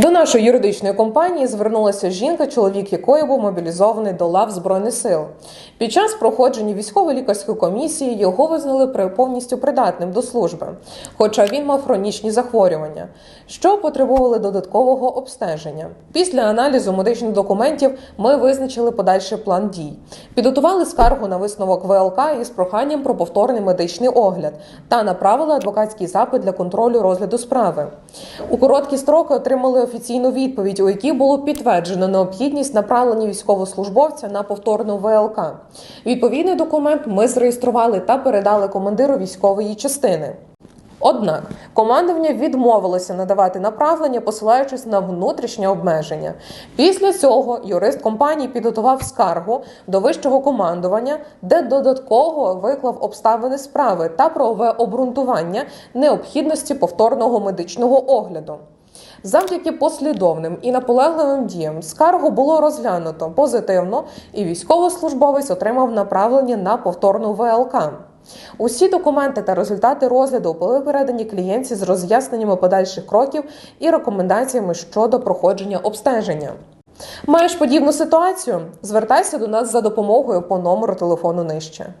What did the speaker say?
До нашої юридичної компанії звернулася жінка, чоловік якої був мобілізований до лав збройних сил. Під час проходження військово-лікарської комісії його визнали повністю придатним до служби, хоча він мав хронічні захворювання, що потребували додаткового обстеження. Після аналізу медичних документів ми визначили подальший план дій. Підготували скаргу на висновок ВЛК із проханням про повторний медичний огляд та направили адвокатський запит для контролю розгляду справи. У короткі строки отримали офіційну відповідь, у якій було підтверджено необхідність направлення військовослужбовця на повторну ВЛК. Відповідний документ ми зареєстрували та передали командиру військової частини. Однак командування відмовилося надавати направлення, посилаючись на внутрішнє обмеження. Після цього юрист компанії підготував скаргу до вищого командування, де додатково виклав обставини справи та правове обґрунтування необхідності повторного медичного огляду. Завдяки послідовним і наполегливим діям скаргу було розглянуто позитивно, і військовослужбовець отримав направлення на повторну ВЛК. Усі документи та результати розгляду були передані клієнтці з роз'ясненнями подальших кроків і рекомендаціями щодо проходження обстеження. Маєш подібну ситуацію? Звертайся до нас за допомогою по номеру телефону нижче.